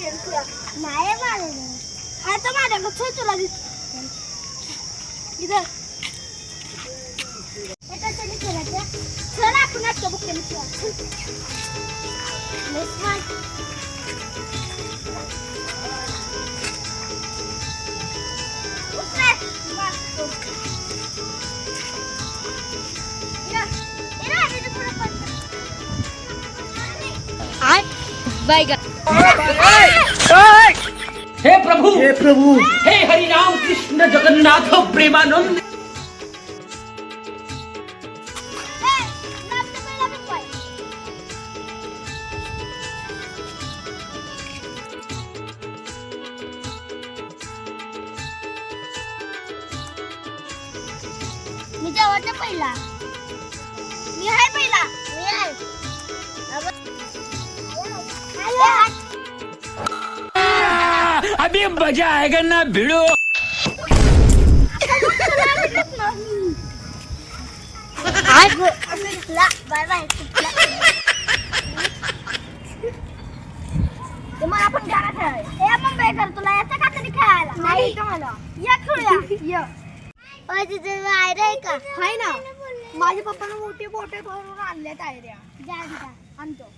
पाहिजे तुला नाही माझ्याकडे आहे तर माझ्याकडे चल तुला दिसत इथं हे कशाने खेळायचं चल आपण आजच्या बुकने खेळा लय हे प्रभु! हे प्रभु! हे हरि राम कृष्ण जगन्नाथ प्रेमानंद अभी मजा आएगा ना भिड़ो तुम्हाला घरात ए मुंबईकर तुला येतं का खेळायला नाही का मला या खेळूया ये तिथे वायर आहे का हाय ना माझ्या पप्पानं मोठी बोटे भरून जा जा आणतो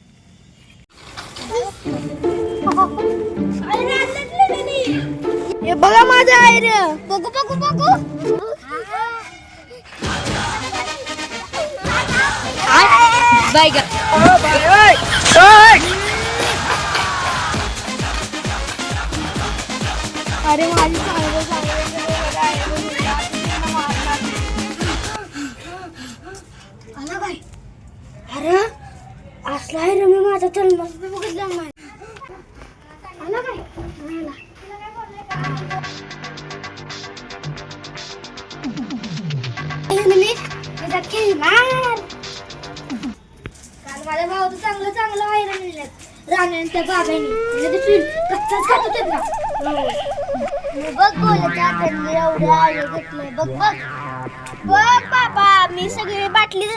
हे बघा माझं आयर्य बघू बघू बघू. अरे माझी चांगलं बाय अरे असला आहे रे मी माझा जन्मच बघितला नाही आला काय? आला. मी काल माझ्या भावाचं चांगलं चांगलं व्हायला मिळलं राण्याने त्या बाबांनी. ते कच्चाच खात होते ना हो. बघ बोलत आपण एवढं बघ बघ. बघ बाबा मी सगळी बाटलीच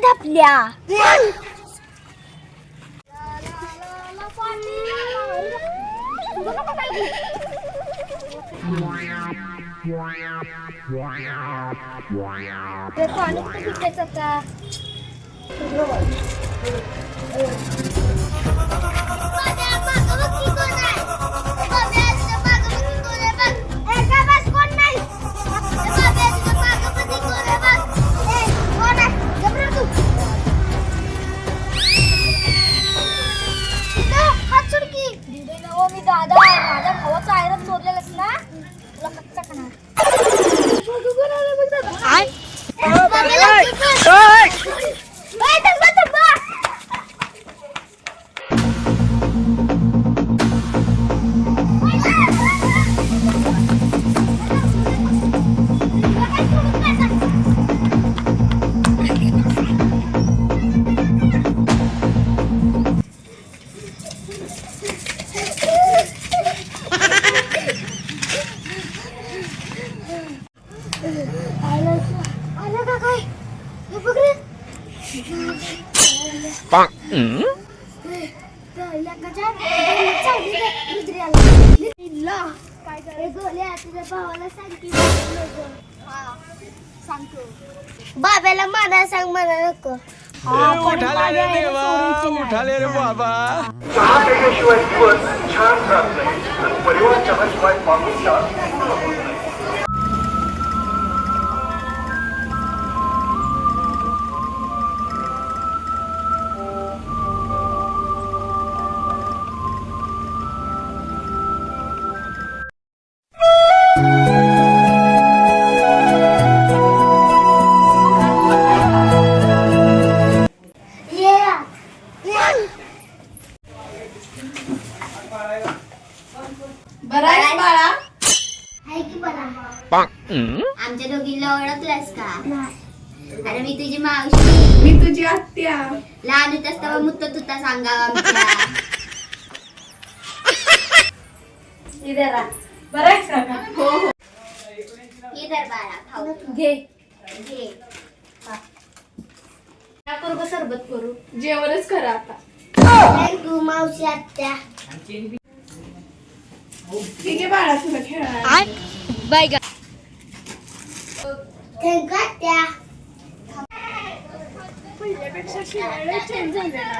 দেখো আমি তো চাতা ढापल्या ते पाणी कुठे पिटायचं आता मी दादा माझ्या भावाचा आयरन चोरलेलंच ना तुला कच्चा खाणार बाय बाबाला म्हणा सांग मला नको. उठाले रे देवा उठाले रे बाबा. चहा पेल्याशिवाय दिवस छान जात नाही. परिवार माणूस शांत आमच्या दोघींना ओळखलंस का? अरे मी तुझी मावशी. मी तुझी आत्या. लहान होत असताना मुत्त तुता सांगावा आमच्या. बराच का? हो हो. ही धर बाळा खाऊ. घे. घे. काय करू का सरबत करू? जेवणच करा आता. थँक्यू मावशी आत्या. ठीक आहे बाळा तुला खेळायला बाय गा. पहिल्यापेक्षा खेळायला चेंज झाले ना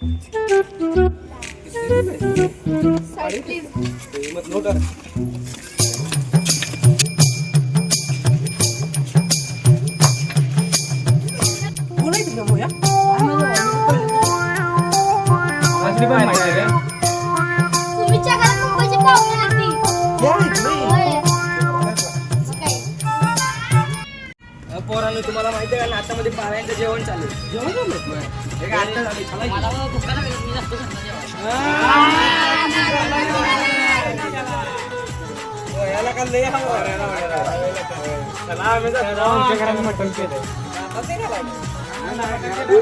तुम्हीच्या घरात मुंबईची पाहुणे आली होय. काय? पोरांनो तुम्हाला माहिती आहे का नाश्त्यामध्ये पारायणचं जेवण चालू आहे. जेवण चालू आहे? हे काय आता चालू आहे? चला की. हो, याला का लय हवं आहे? चला, आम्ही जातो. आमच्या घरात मटण केलंय. आता ते घालायचं. नाही, आधी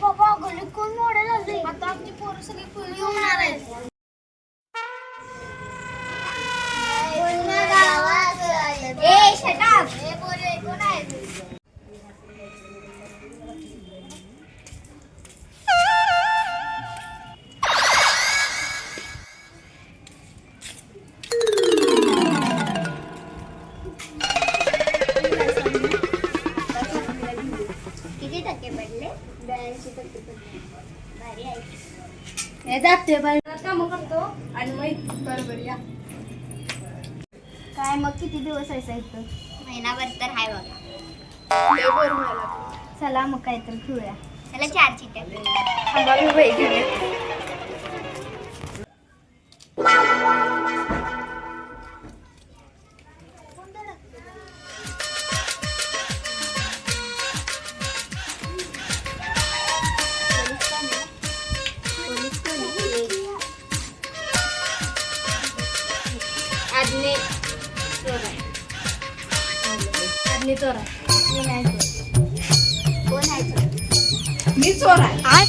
बाबा गल्लीत कोण मोडायला लागले आता आमची पोरं सगळी पुढे होणार हे जाते काम करतो आणि मग बरोबर या. काय मग किती दिवस आहे इथं महिनाभर तर हाय बघा. बोर व्हायला. चला मग काहीतरी खेळूया. त्याला चार वही आदने चोरा मी नाही चोर. कोण आहे तो? मी चोर आहे.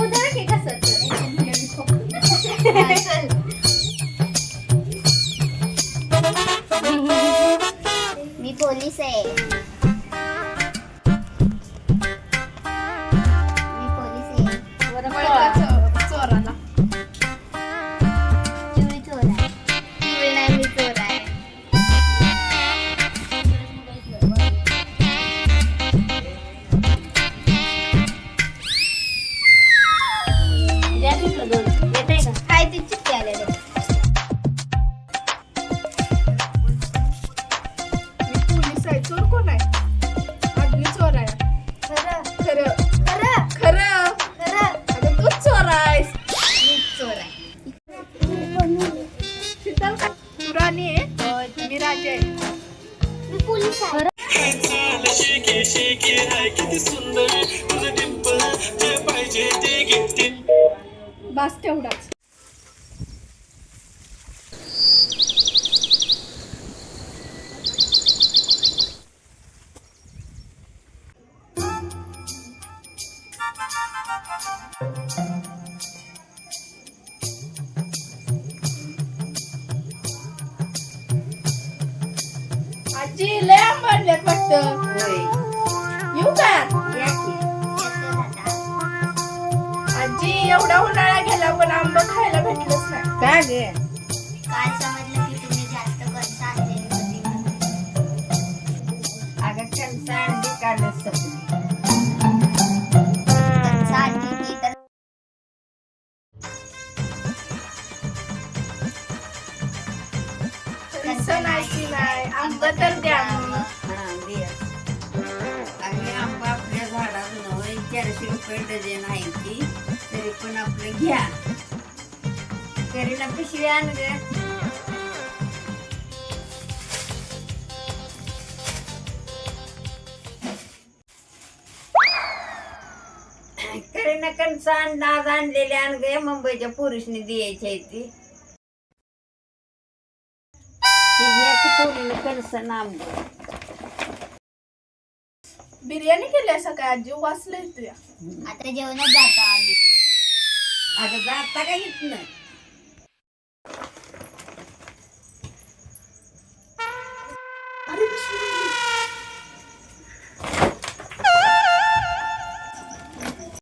उधळ की कसं मी येऊ का दादा आजी एवढा उन्हाळा गेला पण आंबा खायला भेटलंच नाही काय गे काय समजलं रुपये डझन आहे ती तरी पण आपलं घ्या. करीला पिशवी आण ग. करीना कंचा अंदाज आणलेले आण ग मुंबईच्या पुरुषने द्यायची आहे ती. कणसा नाम बिर्याणी केली असं काय आजी. वाचलंय तुया आता जेवणात जातो आम्ही. आता जाता का इथनं